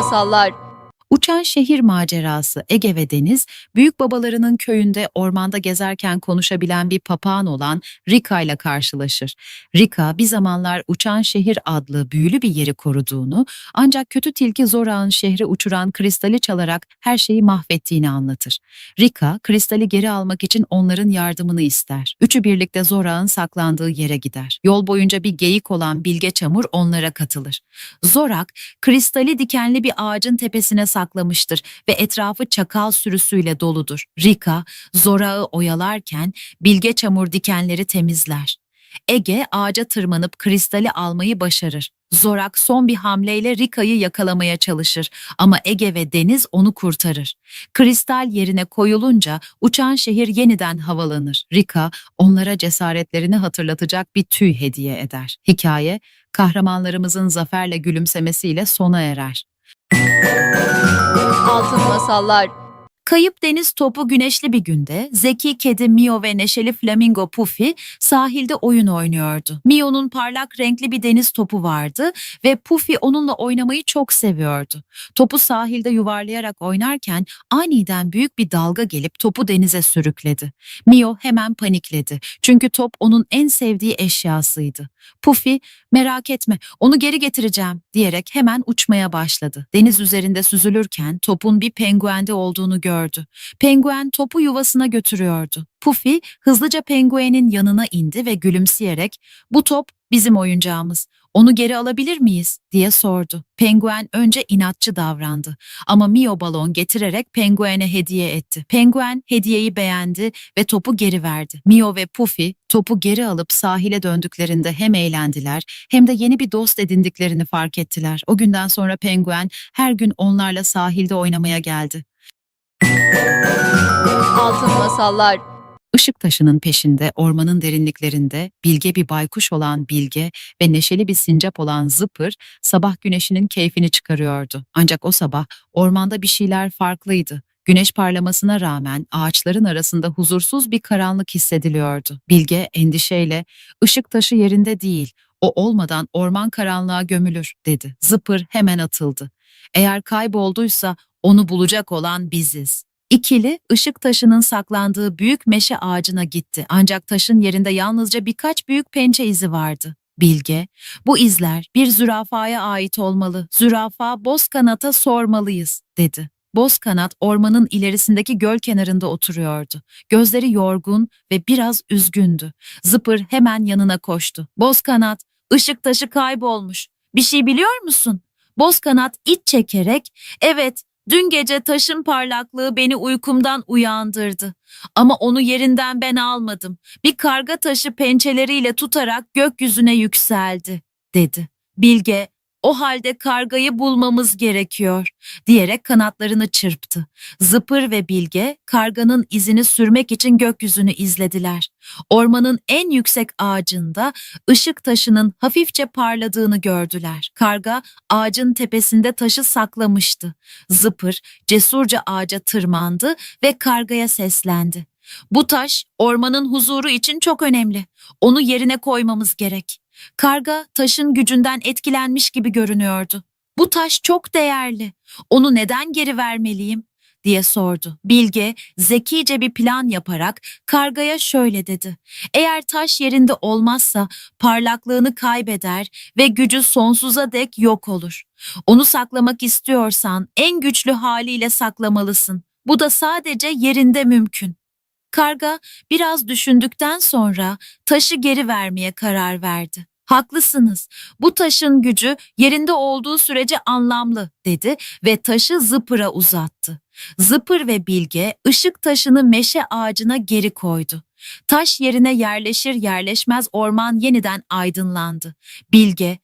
Masallar Uçan şehir macerası Ege ve Deniz, büyük babalarının köyünde ormanda gezerken konuşabilen bir papağan olan Rika ile karşılaşır. Rika bir zamanlar Uçan Şehir adlı büyülü bir yeri koruduğunu ancak kötü tilki Zora'nın şehri uçuran kristali çalarak her şeyi mahvettiğini anlatır. Rika kristali geri almak için onların yardımını ister. Üçü birlikte Zora'nın saklandığı yere gider. Yol boyunca bir geyik olan Bilge Çamur onlara katılır. Zorak kristali dikenli bir ağacın tepesine saklamıştır ve etrafı çakal sürüsüyle doludur. Rika, Zorak'ı oyalarken Bilge Çamur dikenleri temizler. Ege ağaca tırmanıp kristali almayı başarır. Zorak son bir hamleyle Rika'yı yakalamaya çalışır ama Ege ve Deniz onu kurtarır. Kristal yerine koyulunca uçan şehir yeniden havalanır. Rika onlara cesaretlerini hatırlatacak bir tüy hediye eder. Hikaye kahramanlarımızın zaferle gülümsemesiyle sona erer. Altın Masallar Kayıp deniz topu güneşli bir günde zeki kedi Mio ve neşeli flamingo Puffy sahilde oyun oynuyordu. Mio'nun parlak renkli bir deniz topu vardı ve Puffy onunla oynamayı çok seviyordu. Topu sahilde yuvarlayarak oynarken aniden büyük bir dalga gelip topu denize sürükledi. Mio hemen panikledi çünkü top onun en sevdiği eşyasıydı. Puffy merak etme onu geri getireceğim diyerek hemen uçmaya başladı. Deniz üzerinde süzülürken topun bir penguende olduğunu gördü. Penguen topu yuvasına götürüyordu. Puffy hızlıca penguenin yanına indi ve gülümseyerek "Bu top bizim oyuncağımız. Onu geri alabilir miyiz?" diye sordu. Penguen önce inatçı davrandı ama Mio balon getirerek penguene hediye etti. Penguen hediyeyi beğendi ve topu geri verdi. Mio ve Puffy topu geri alıp sahile döndüklerinde hem eğlendiler hem de yeni bir dost edindiklerini fark ettiler. O günden sonra penguen her gün onlarla sahilde oynamaya geldi. Altın Masallar Işık taşının peşinde ormanın derinliklerinde bilge bir baykuş olan Bilge ve neşeli bir sincap olan Zıpır sabah güneşinin keyfini çıkarıyordu. Ancak o sabah ormanda bir şeyler farklıydı. Güneş parlamasına rağmen ağaçların arasında huzursuz bir karanlık hissediliyordu. Bilge endişeyle ışık taşı yerinde değil, o olmadan orman karanlığa gömülür dedi. Zıpır hemen atıldı. Eğer kaybolduysa onu bulacak olan biziz. İkili ışık taşının saklandığı büyük meşe ağacına gitti ancak taşın yerinde yalnızca birkaç büyük pençe izi vardı. Bilge, bu izler bir zürafaya ait olmalı. Zürafa Bozkanat'a sormalıyız, dedi. Bozkanat ormanın ilerisindeki göl kenarında oturuyordu. Gözleri yorgun ve biraz üzgündü. Zıpır hemen yanına koştu. Bozkanat, ışık taşı kaybolmuş. Bir şey biliyor musun? Bozkanat iç çekerek, evet Dün gece taşın parlaklığı beni uykumdan uyandırdı. Ama onu yerinden ben almadım. Bir karga taşı pençeleriyle tutarak gökyüzüne yükseldi, dedi. Bilge, o halde kargayı bulmamız gerekiyor, diyerek kanatlarını çırptı. Zıpır ve Bilge, karganın izini sürmek için gökyüzünü izlediler. Ormanın en yüksek ağacında ışık taşının hafifçe parladığını gördüler. Karga ağacın tepesinde taşı saklamıştı. Zıpır cesurca ağaca tırmandı ve kargaya seslendi. Bu taş ormanın huzuru için çok önemli. Onu yerine koymamız gerek. Karga taşın gücünden etkilenmiş gibi görünüyordu. Bu taş çok değerli. Onu neden geri vermeliyim? diye sordu. Bilge zekice bir plan yaparak kargaya şöyle dedi. Eğer taş yerinde olmazsa parlaklığını kaybeder ve gücü sonsuza dek yok olur. Onu saklamak istiyorsan en güçlü haliyle saklamalısın. Bu da sadece yerinde mümkün. Karga biraz düşündükten sonra taşı geri vermeye karar verdi. Haklısınız. Bu taşın gücü yerinde olduğu sürece anlamlı dedi ve taşı Zıpır'a uzattı. Zıpır ve Bilge ışık taşını meşe ağacına geri koydu. Taş yerine yerleşir yerleşmez orman yeniden aydınlandı. Bilge,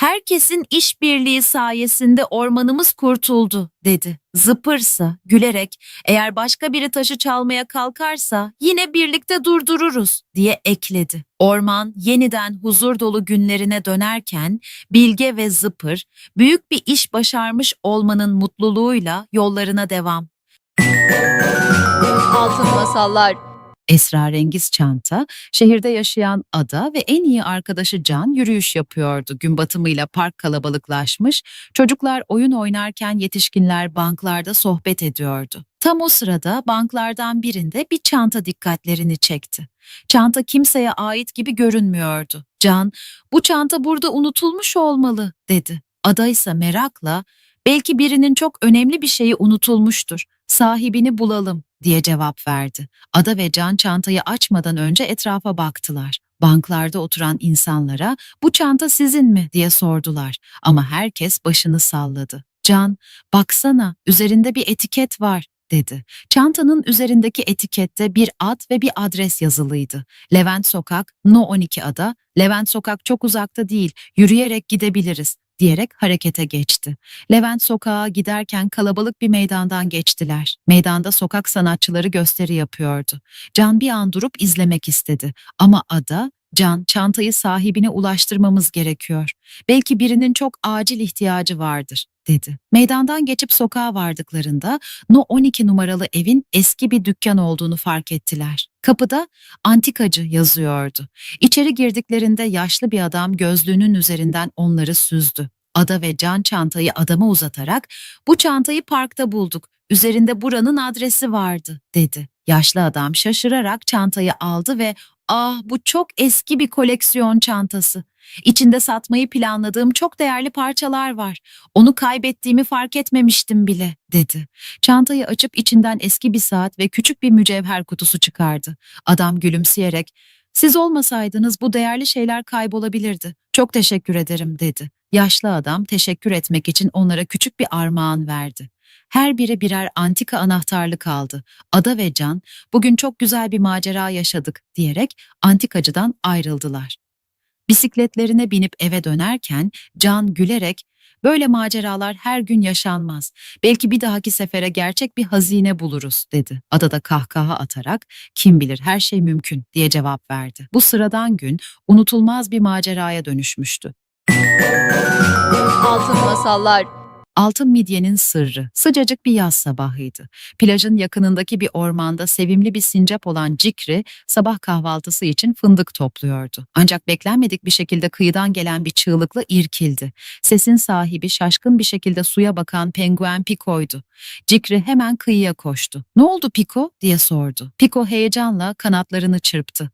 herkesin işbirliği sayesinde ormanımız kurtuldu dedi. Zıpırsa gülerek eğer başka biri taşı çalmaya kalkarsa yine birlikte durdururuz diye ekledi. Orman yeniden huzur dolu günlerine dönerken Bilge ve Zıpır büyük bir iş başarmış olmanın mutluluğuyla yollarına devam. Altın Masallar Esrarengiz çanta, şehirde yaşayan Ada ve en iyi arkadaşı Can yürüyüş yapıyordu. Gün batımıyla park kalabalıklaşmış, çocuklar oyun oynarken yetişkinler banklarda sohbet ediyordu. Tam o sırada banklardan birinde bir çanta dikkatlerini çekti. Çanta kimseye ait gibi görünmüyordu. Can, bu çanta burada unutulmuş olmalı dedi. Ada ise merakla, belki birinin çok önemli bir şeyi unutulmuştur. Sahibini bulalım diye cevap verdi. Ada ve Can çantayı açmadan önce etrafa baktılar. Banklarda oturan insanlara bu çanta sizin mi diye sordular ama herkes başını salladı. Can, baksana üzerinde bir etiket var dedi. Çantanın üzerindeki etikette bir ad ve bir adres yazılıydı. Levent Sokak, No 12 ada, Levent Sokak çok uzakta değil, yürüyerek gidebiliriz diyerek harekete geçti. Levent sokağa giderken kalabalık bir meydandan geçtiler. Meydanda sokak sanatçıları gösteri yapıyordu. Can bir an durup izlemek istedi ama Ada, Can çantayı sahibine ulaştırmamız gerekiyor. Belki birinin çok acil ihtiyacı vardır dedi. Meydandan geçip sokağa vardıklarında No 12 numaralı evin eski bir dükkan olduğunu fark ettiler. Kapıda antikacı yazıyordu. İçeri girdiklerinde yaşlı bir adam gözlüğünün üzerinden onları süzdü. Ada ve Can çantayı adama uzatarak bu çantayı parkta bulduk. Üzerinde buranın adresi vardı dedi. Yaşlı adam şaşırarak çantayı aldı ve ah bu çok eski bir koleksiyon çantası. İçinde satmayı planladığım çok değerli parçalar var. Onu kaybettiğimi fark etmemiştim bile dedi. Çantayı açıp içinden eski bir saat ve küçük bir mücevher kutusu çıkardı. Adam gülümseyerek siz olmasaydınız bu değerli şeyler kaybolabilirdi. Çok teşekkür ederim dedi. Yaşlı adam teşekkür etmek için onlara küçük bir armağan verdi. Her biri birer antika anahtarlık aldı. Ada ve Can, bugün çok güzel bir macera yaşadık diyerek antikacıdan ayrıldılar. Bisikletlerine binip eve dönerken Can gülerek, böyle maceralar her gün yaşanmaz. Belki bir dahaki sefere gerçek bir hazine buluruz dedi. Ada da kahkaha atarak, kim bilir her şey mümkün diye cevap verdi. Bu sıradan gün unutulmaz bir maceraya dönüşmüştü. Altın masallar. Altın midyenin sırrı. Sıcacık bir yaz sabahıydı. Plajın yakınındaki bir ormanda sevimli bir sincap olan Cikri sabah kahvaltısı için fındık topluyordu. Ancak beklenmedik bir şekilde kıyıdan gelen bir çığlıkla irkildi. Sesin sahibi şaşkın bir şekilde suya bakan penguen Piko'ydu. Cikri hemen kıyıya koştu. Ne oldu Piko diye sordu. Piko heyecanla kanatlarını çırptı.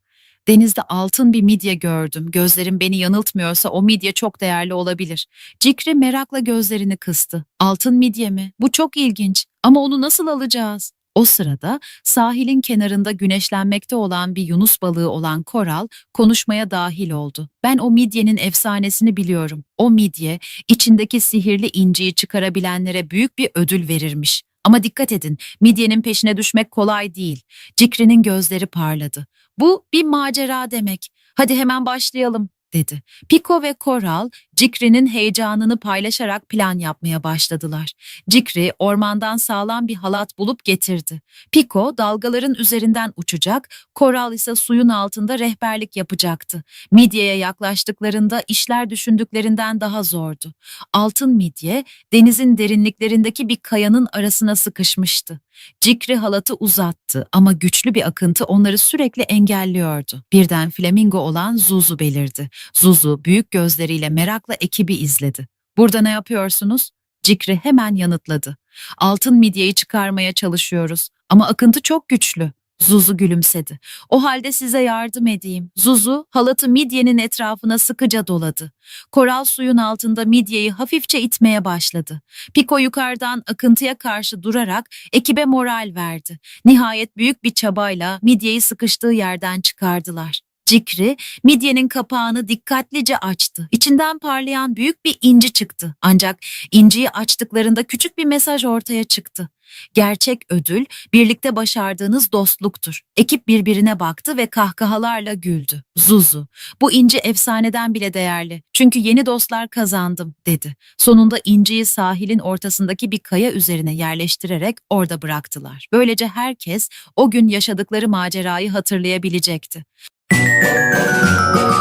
Denizde altın bir midye gördüm. Gözlerim beni yanıltmıyorsa o midye çok değerli olabilir. Cikri merakla gözlerini kıstı. Altın midye mi? Bu çok ilginç. Ama onu nasıl alacağız? O sırada sahilin kenarında güneşlenmekte olan bir yunus balığı olan Koral konuşmaya dahil oldu. Ben o midyenin efsanesini biliyorum. O midye içindeki sihirli inciyi çıkarabilenlere büyük bir ödül verirmiş. Ama dikkat edin, midyenin peşine düşmek kolay değil. Cikri'nin gözleri parladı. Bu bir macera demek. Hadi hemen başlayalım dedi. Pico ve Coral, Cikri'nin heyecanını paylaşarak plan yapmaya başladılar. Cikri ormandan sağlam bir halat bulup getirdi. Pico dalgaların üzerinden uçacak, Coral ise suyun altında rehberlik yapacaktı. Midyeye yaklaştıklarında işler düşündüklerinden daha zordu. Altın midye denizin derinliklerindeki bir kayanın arasına sıkışmıştı. Cikri halatı uzattı ama güçlü bir akıntı onları sürekli engelliyordu. Birden flamingo olan Zuzu belirdi. Zuzu büyük gözleriyle merakla ekibi izledi. Burada ne yapıyorsunuz? Cikri hemen yanıtladı. Altın midyeyi çıkarmaya çalışıyoruz ama akıntı çok güçlü. Zuzu gülümsedi. O halde size yardım edeyim. Zuzu halatı midyenin etrafına sıkıca doladı. Koral suyun altında midyeyi hafifçe itmeye başladı. Piko yukarıdan akıntıya karşı durarak ekibe moral verdi. Nihayet büyük bir çabayla midyeyi sıkıştığı yerden çıkardılar. Cikri, midyenin kapağını dikkatlice açtı. İçinden parlayan büyük bir inci çıktı. Ancak inciyi açtıklarında küçük bir mesaj ortaya çıktı. Gerçek ödül birlikte başardığınız dostluktur. Ekip birbirine baktı ve kahkahalarla güldü. Zuzu, bu inci efsaneden bile değerli. Çünkü yeni dostlar kazandım dedi. Sonunda inciyi sahilin ortasındaki bir kaya üzerine yerleştirerek orada bıraktılar. Böylece herkes o gün yaşadıkları macerayı hatırlayabilecekti.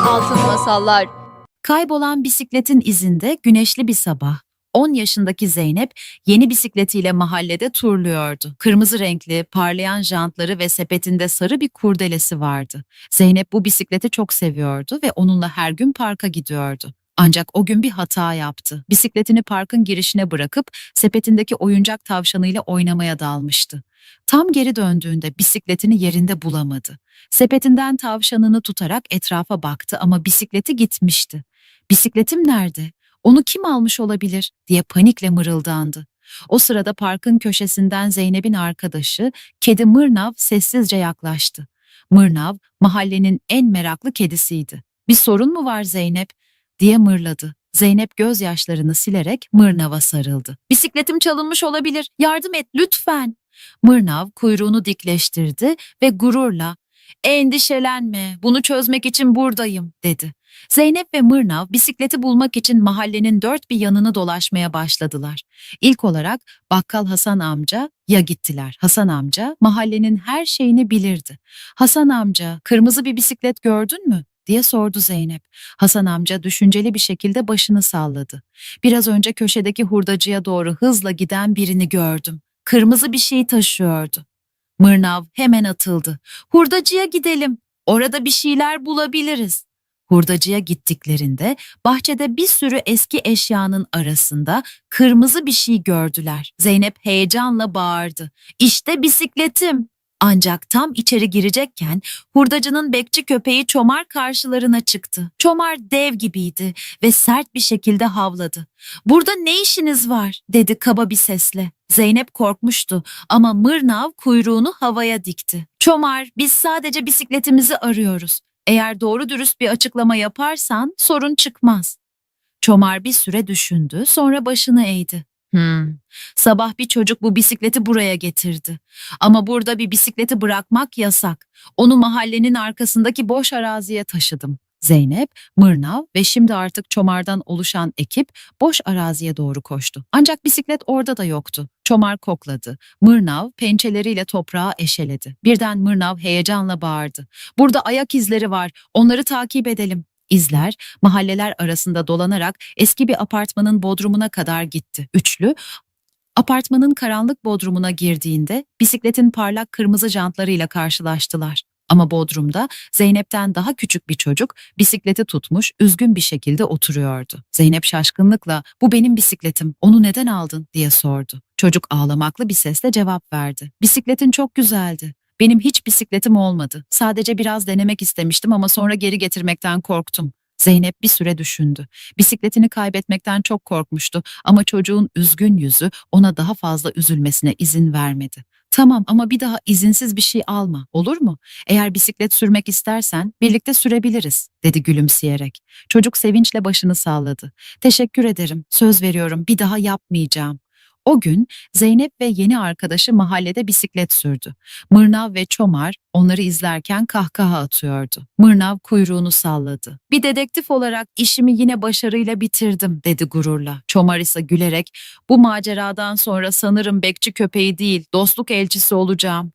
Altın masallar. Kaybolan bisikletin izinde güneşli bir sabah 10 yaşındaki Zeynep yeni bisikletiyle mahallede turluyordu. Kırmızı renkli, parlayan jantları ve sepetinde sarı bir kurdelesi vardı. Zeynep bu bisikleti çok seviyordu ve onunla her gün parka gidiyordu. Ancak o gün bir hata yaptı. Bisikletini parkın girişine bırakıp sepetindeki oyuncak tavşanıyla oynamaya dalmıştı. Tam geri döndüğünde bisikletini yerinde bulamadı. Sepetinden tavşanını tutarak etrafa baktı ama bisikleti gitmişti. Bisikletim nerede? Onu kim almış olabilir diye panikle mırıldandı. O sırada parkın köşesinden Zeynep'in arkadaşı kedi Mırnav sessizce yaklaştı. Mırnav mahallenin en meraklı kedisiydi. Bir sorun mu var Zeynep? Diye mırladı. Zeynep gözyaşlarını silerek Mırnav'a sarıldı. Bisikletim çalınmış olabilir. Yardım et lütfen. Mırnav kuyruğunu dikleştirdi ve gururla "Endişelenme. Bunu çözmek için buradayım." dedi. Zeynep ve Mırnav bisikleti bulmak için mahallenin dört bir yanını dolaşmaya başladılar. İlk olarak bakkal Hasan amca ya gittiler. Hasan amca mahallenin her şeyini bilirdi. Hasan amca kırmızı bir bisiklet gördün mü? Diye sordu Zeynep. Hasan amca düşünceli bir şekilde başını salladı. Biraz önce köşedeki hurdacıya doğru hızla giden birini gördüm. Kırmızı bir şey taşıyordu. Mırnav hemen atıldı. Hurdacıya gidelim. Orada bir şeyler bulabiliriz. Hurdacıya gittiklerinde bahçede bir sürü eski eşyanın arasında kırmızı bir şey gördüler. Zeynep heyecanla bağırdı. İşte bisikletim. Ancak tam içeri girecekken hurdacının bekçi köpeği Çomar karşılarına çıktı. Çomar dev gibiydi ve sert bir şekilde havladı. Burada ne işiniz var dedi kaba bir sesle. Zeynep korkmuştu ama Mırnav kuyruğunu havaya dikti. Çomar biz sadece bisikletimizi arıyoruz. Eğer doğru dürüst bir açıklama yaparsan sorun çıkmaz. Çomar bir süre düşündü sonra başını eğdi. Hmm. Sabah bir çocuk bu bisikleti buraya getirdi. Ama burada bir bisikleti bırakmak yasak. Onu mahallenin arkasındaki boş araziye taşıdım. Zeynep, Mırnav ve şimdi artık Çomar'dan oluşan ekip boş araziye doğru koştu. Ancak bisiklet orada da yoktu. Çomar kokladı. Mırnav pençeleriyle toprağı eşeledi. Birden Mırnav heyecanla bağırdı. Burada ayak izleri var. Onları takip edelim. İzler mahalleler arasında dolanarak eski bir apartmanın bodrumuna kadar gitti. Üçlü apartmanın karanlık bodrumuna girdiğinde bisikletin parlak kırmızı jantlarıyla karşılaştılar. Ama bodrumda Zeynep'ten daha küçük bir çocuk bisikleti tutmuş üzgün bir şekilde oturuyordu. Zeynep şaşkınlıkla bu benim bisikletim onu neden aldın diye sordu. Çocuk ağlamaklı bir sesle cevap verdi. Bisikletin çok güzeldi. Benim hiç bisikletim olmadı. Sadece biraz denemek istemiştim ama sonra geri getirmekten korktum. Zeynep bir süre düşündü. Bisikletini kaybetmekten çok korkmuştu ama çocuğun üzgün yüzü ona daha fazla üzülmesine izin vermedi. Tamam ama bir daha izinsiz bir şey alma, olur mu? Eğer bisiklet sürmek istersen birlikte sürebiliriz, dedi gülümseyerek. Çocuk sevinçle başını salladı. Teşekkür ederim, söz veriyorum bir daha yapmayacağım. O gün Zeynep ve yeni arkadaşı mahallede bisiklet sürdü. Mırnav ve Çomar onları izlerken kahkaha atıyordu. Mırnav kuyruğunu salladı. Bir dedektif olarak işimi yine başarıyla bitirdim dedi gururla. Çomar ise gülerek bu maceradan sonra sanırım bekçi köpeği değil dostluk elçisi olacağım.